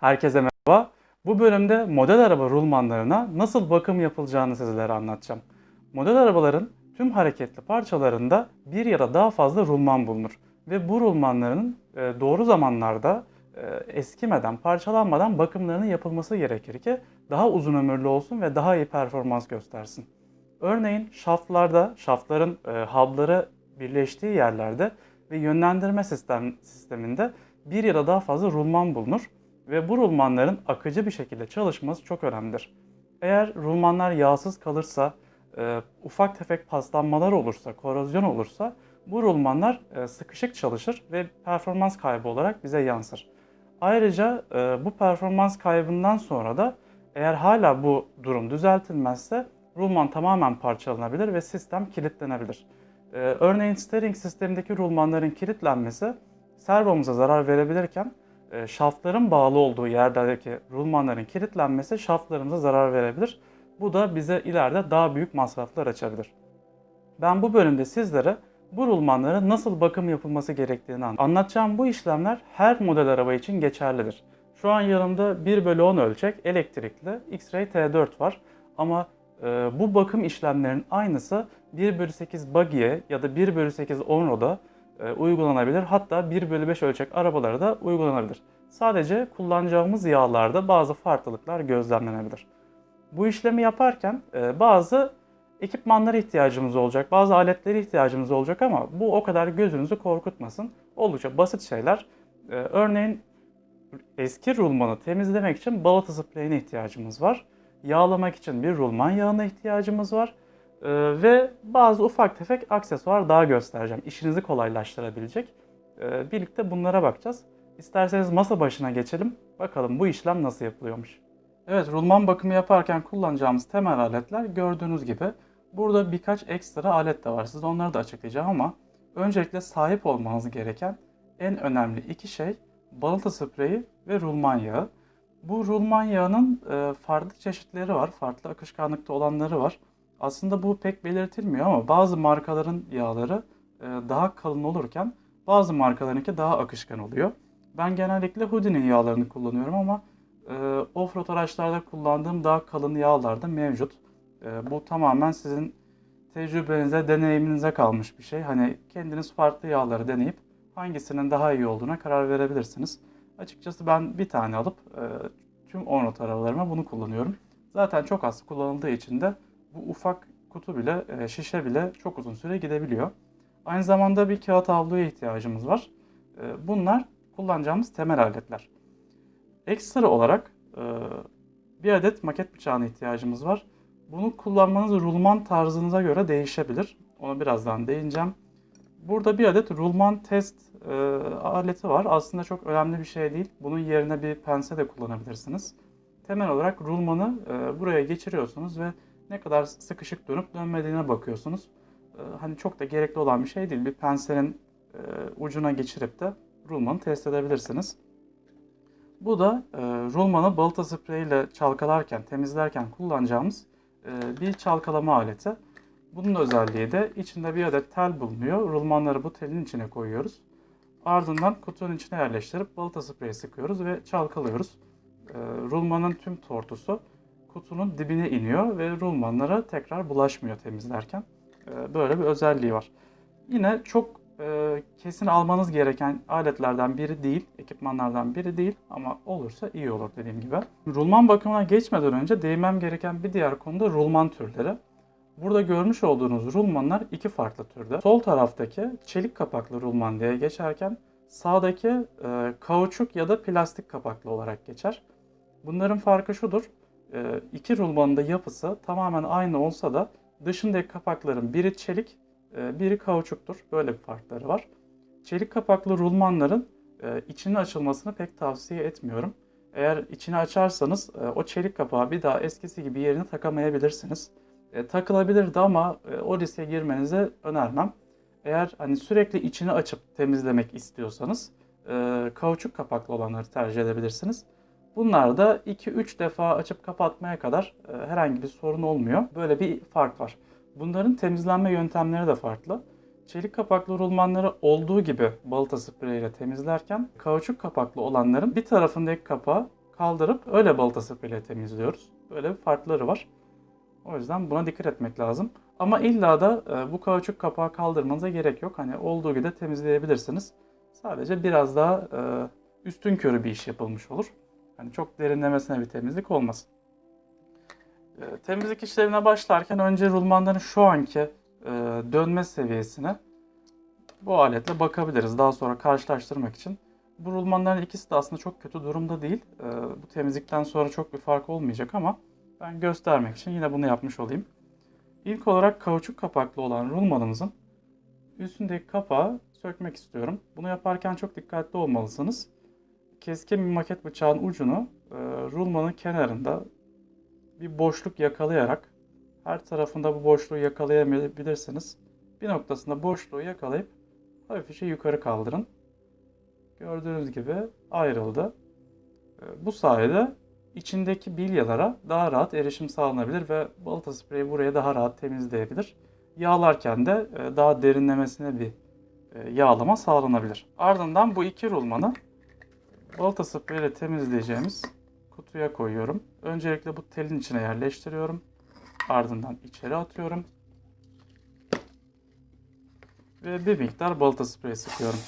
Herkese merhaba. Bu bölümde model araba rulmanlarına nasıl bakım yapılacağını sizlere anlatacağım. Model arabaların tüm hareketli parçalarında bir ya da daha fazla rulman bulunur. Ve bu rulmanların e, doğru zamanlarda e, eskimeden, parçalanmadan bakımlarının yapılması gerekir ki daha uzun ömürlü olsun ve daha iyi performans göstersin. Örneğin şaftlarda, şaftların e, hubları birleştiği yerlerde ve yönlendirme sistem, sisteminde bir ya da daha fazla rulman bulunur ve bu rulmanların akıcı bir şekilde çalışması çok önemlidir. Eğer rulmanlar yağsız kalırsa, e, ufak tefek paslanmalar olursa, korozyon olursa bu rulmanlar e, sıkışık çalışır ve performans kaybı olarak bize yansır. Ayrıca e, bu performans kaybından sonra da eğer hala bu durum düzeltilmezse rulman tamamen parçalanabilir ve sistem kilitlenebilir. E, örneğin steering sistemindeki rulmanların kilitlenmesi servomuza zarar verebilirken şaftların bağlı olduğu yerdeki rulmanların kilitlenmesi şaftlarımıza zarar verebilir. Bu da bize ileride daha büyük masraflar açabilir. Ben bu bölümde sizlere bu rulmanlara nasıl bakım yapılması gerektiğini anlatacağım. Bu işlemler her model araba için geçerlidir. Şu an yanımda 1 bölü 10 ölçek elektrikli X-Ray T4 var. Ama e, bu bakım işlemlerinin aynısı 1 bölü 8 buggy'e ya da 1 bölü 8 Onroad'a e, uygulanabilir. Hatta 1 bölü 5 ölçek arabalara da uygulanabilir. Sadece kullanacağımız yağlarda bazı farklılıklar gözlemlenebilir. Bu işlemi yaparken e, bazı ekipmanlara ihtiyacımız olacak, bazı aletlere ihtiyacımız olacak ama bu o kadar gözünüzü korkutmasın. Oldukça basit şeyler. E, örneğin eski rulmanı temizlemek için balata spreyine ihtiyacımız var. Yağlamak için bir rulman yağına ihtiyacımız var. Ee, ve bazı ufak tefek aksesuar daha göstereceğim. İşinizi kolaylaştırabilecek. Ee, birlikte bunlara bakacağız. İsterseniz masa başına geçelim. Bakalım bu işlem nasıl yapılıyormuş. Evet, rulman bakımı yaparken kullanacağımız temel aletler gördüğünüz gibi. Burada birkaç ekstra alet de var. Size onları da açıklayacağım ama öncelikle sahip olmanız gereken en önemli iki şey balata spreyi ve rulman yağı. Bu rulman yağının e, farklı çeşitleri var. Farklı akışkanlıkta olanları var. Aslında bu pek belirtilmiyor ama bazı markaların yağları e, daha kalın olurken bazı markalarınki daha akışkan oluyor. Ben genellikle Houdini'nin yağlarını kullanıyorum ama e, offroad araçlarda kullandığım daha kalın yağlar da mevcut. E, bu tamamen sizin tecrübenize, deneyiminize kalmış bir şey. Hani kendiniz farklı yağları deneyip hangisinin daha iyi olduğuna karar verebilirsiniz. Açıkçası ben bir tane alıp tüm offroad arabalarıma bunu kullanıyorum. Zaten çok az kullanıldığı için de bu ufak kutu bile, e, şişe bile çok uzun süre gidebiliyor. Aynı zamanda bir kağıt havluya ihtiyacımız var. E, Bunlar kullanacağımız temel aletler. Ekstra olarak e, bir adet maket bıçağına ihtiyacımız var. Bunu kullanmanız rulman tarzınıza göre değişebilir. Onu birazdan değineceğim. Burada bir adet rulman test e, aleti var. Aslında çok önemli bir şey değil. Bunun yerine bir pense de kullanabilirsiniz. Temel olarak rulmanı e, buraya geçiriyorsunuz ve ne kadar sıkışık dönüp dönmediğine bakıyorsunuz. Ee, hani çok da gerekli olan bir şey değil. Bir penselin e, ucuna geçirip de rulmanı test edebilirsiniz. Bu da e, rulmanı balata spreyi ile çalkalarken, temizlerken kullanacağımız e, bir çalkalama aleti. Bunun özelliği de içinde bir adet tel bulunuyor. Rulmanları bu telin içine koyuyoruz. Ardından kutunun içine yerleştirip balata spreyi sıkıyoruz ve çalkalıyoruz. E, rulmanın tüm tortusu kutunun dibine iniyor ve rulmanlara tekrar bulaşmıyor temizlerken. Ee, Böyle bir özelliği var. Yine çok e, kesin almanız gereken aletlerden biri değil, ekipmanlardan biri değil ama olursa iyi olur dediğim gibi. Rulman bakımına geçmeden önce değinmem gereken bir diğer konu da rulman türleri. Burada görmüş olduğunuz rulmanlar iki farklı türde. Sol taraftaki çelik kapaklı rulman diye geçerken sağdaki e, kauçuk ya da plastik kapaklı olarak geçer. Bunların farkı şudur. E, iki rulmanın da yapısı tamamen aynı olsa da dışındaki kapakların biri çelik, e, biri kauçuktur. Böyle bir farkları var. Çelik kapaklı rulmanların e, içinin açılmasını pek tavsiye etmiyorum. Eğer içini açarsanız o çelik kapağı bir daha eskisi gibi yerine takamayabilirsiniz. E, takılabilirdi ama e, o riske girmenizi önermem. Eğer hani sürekli içini açıp temizlemek istiyorsanız e, kauçuk kapaklı olanları tercih edebilirsiniz. Bunlar da 2-3 defa açıp kapatmaya kadar e, herhangi bir sorun olmuyor. Böyle bir fark var. Bunların temizlenme yöntemleri de farklı. Çelik kapaklı rulmanları olduğu gibi balata spreyiyle temizlerken kauçuk kapaklı olanların bir tarafındaki kapağı kaldırıp öyle balata spreyle temizliyoruz. Böyle bir farkları var. O yüzden buna dikkat etmek lazım. Ama illa da e, bu kauçuk kapağı kaldırmanıza gerek yok. Hani olduğu gibi de temizleyebilirsiniz. Sadece biraz daha e, üstün körü bir iş yapılmış olur. Hani çok derinlemesine bir temizlik olmasın. E, temizlik işlemine başlarken önce rulmanların şu anki e, dönme seviyesine bu aletle bakabiliriz. Daha sonra karşılaştırmak için. Bu rulmanların ikisi de aslında çok kötü durumda değil. E, bu temizlikten sonra çok bir fark olmayacak ama ben göstermek için yine bunu yapmış olayım. İlk olarak kauçuk kapaklı olan rulmanımızın üstündeki kapağı sökmek istiyorum. Bunu yaparken çok dikkatli olmalısınız. Keskin bir maket bıçağın ucunu e, rulmanın kenarında bir boşluk yakalayarak her tarafında bu boşluğu yakalayamayabilirsiniz. Bir noktasında boşluğu yakalayıp hafifçe yukarı kaldırın. Gördüğünüz gibi ayrıldı. E, Bu sayede içindeki bilyalara daha rahat erişim sağlanabilir ve balata spreyi burayı daha rahat temizleyebilir. Yağlarken de e, daha derinlemesine bir e, yağlama sağlanabilir. Ardından bu iki rulmanı balata spreyiyle temizleyeceğimiz kutuya koyuyorum. Öncelikle bu telin içine yerleştiriyorum. Ardından içeri atıyorum. Ve bir miktar balata spreyi sıkıyorum.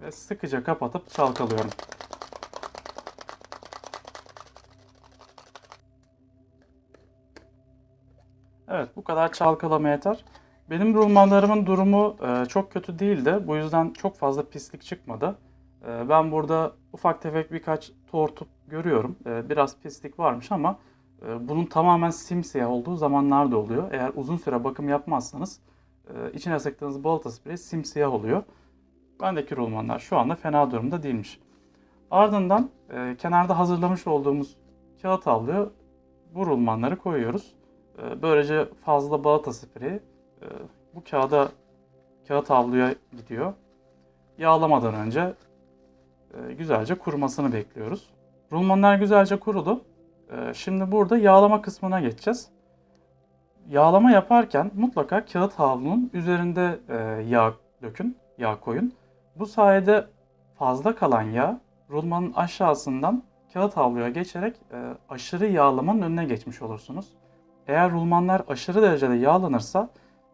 Ve sıkıca kapatıp çalkalıyorum. Evet bu kadar çalkalama yeter. Benim rulmanlarımın durumu e, çok kötü değildi. Bu yüzden çok fazla pislik çıkmadı. E, ben burada ufak tefek birkaç tortup görüyorum. E, biraz pislik varmış ama bunun tamamen simsiyah olduğu zamanlar da oluyor. Eğer uzun süre bakım yapmazsanız içine sıktığınız balata spreyi simsiyah oluyor. Bendeki rulmanlar şu anda fena durumda değilmiş. Ardından e, kenarda hazırlamış olduğumuz kağıt havluya bu rulmanları koyuyoruz. E, böylece fazla balata spreyi e, bu kağıda kağıt havluya gidiyor. Yağlamadan önce e, güzelce kurumasını bekliyoruz. Rulmanlar güzelce kurudu. E, şimdi burada yağlama kısmına geçeceğiz. Yağlama yaparken mutlaka kağıt havlunun üzerinde e, yağ dökün, yağ koyun. Bu sayede fazla kalan yağ rulmanın aşağısından kağıt havluya geçerek e, aşırı yağlamanın önüne geçmiş olursunuz. Eğer rulmanlar aşırı derecede yağlanırsa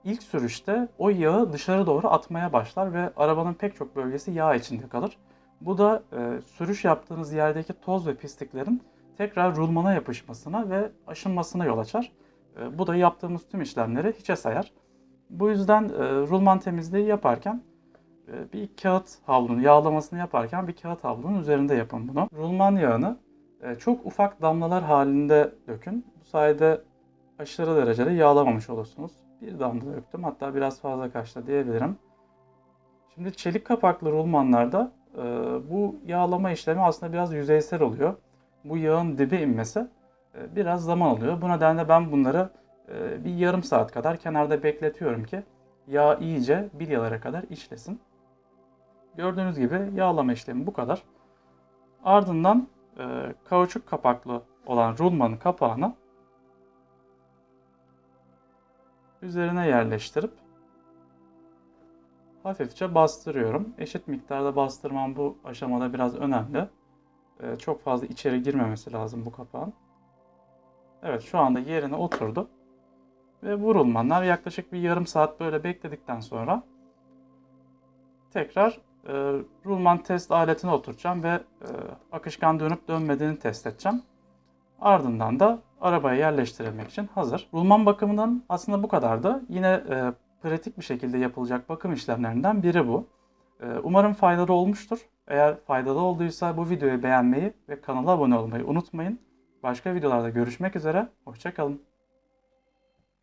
ilk sürüşte o yağı dışarı doğru atmaya başlar ve arabanın pek çok bölgesi yağ içinde kalır. Bu da e, sürüş yaptığınız yerdeki toz ve pisliklerin tekrar rulmana yapışmasına ve aşınmasına yol açar. E, bu da yaptığımız tüm işlemleri hiçe sayar. Bu yüzden e, rulman temizliği yaparken e, bir kağıt havlunun yağlamasını yaparken bir kağıt havlunun üzerinde yapın bunu. Rulman yağını e, çok ufak damlalar halinde dökün. Bu sayede aşırı derecede yağlamamış olursunuz. Bir damla döktüm hatta biraz fazla kaçtı diyebilirim. Şimdi çelik kapaklı rulmanlarda e, bu yağlama işlemi aslında biraz yüzeysel oluyor. Bu yağın dibe inmesi e, biraz zaman alıyor. Bu nedenle ben bunları e, bir yarım saat kadar kenarda bekletiyorum ki yağ iyice bilyalara kadar işlesin. Gördüğünüz gibi yağlama işlemi bu kadar. Ardından e, kauçuk kapaklı olan rulmanın kapağını üzerine yerleştirip hafifçe bastırıyorum. Eşit miktarda bastırmam bu aşamada biraz önemli. E, çok fazla içeri girmemesi lazım bu kapağın. Evet şu anda yerine oturdu. Ve bu rulmanlar yaklaşık bir yarım saat böyle bekledikten sonra tekrar e, rulman test aletine oturacağım ve e, akışkan dönüp dönmediğini test edeceğim. Ardından da arabaya yerleştirilmek için hazır. Rulman bakımından aslında bu kadardı. Yine e, pratik bir şekilde yapılacak bakım işlemlerinden biri bu. E, umarım faydalı olmuştur. Eğer faydalı olduysa bu videoyu beğenmeyi ve kanala abone olmayı unutmayın. Başka videolarda görüşmek üzere. Hoşçakalın.